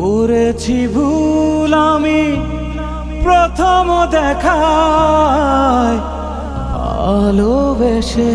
করেছি ভুল আমি। প্রথম দেখায় ভালোবেসে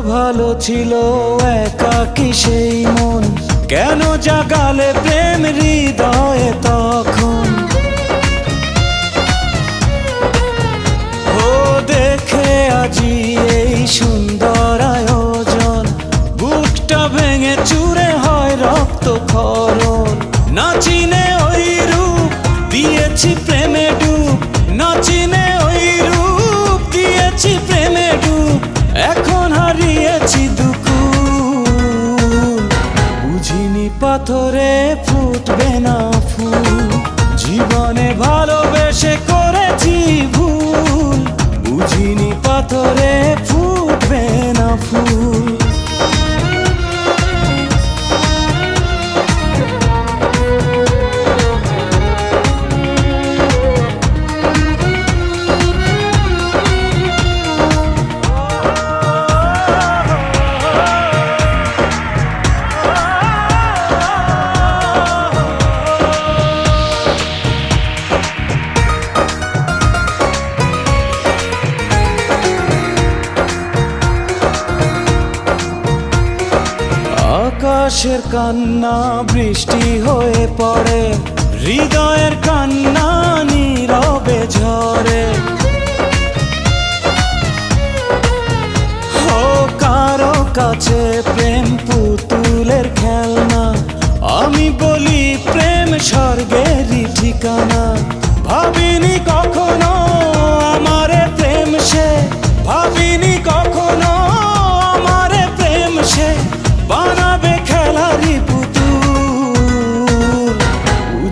ভালো ছিল একাকি সেই মন? কেন জাগালে প্রেম হৃদয়ে? পাথরে ফুটবে না ফুল। জীবনে ভালোবেসে আকাশের কান্না, বৃষ্টি হয়ে পড়ে। হৃদয়ের কান্না নীরবে ঝরে। ও কারও কাছে প্রেম পুতুলের খেলনা, আমি বলি প্রেম স্বর্গেরই ঠিকানা। ভাবিনি কখনো আমারে প্রেম সে, ভাবিনি কখনো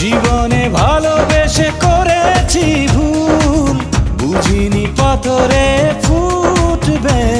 জীবনে ভালোবেসে করেছি ভুল। বুঝিনি পাথরে ফুটবে।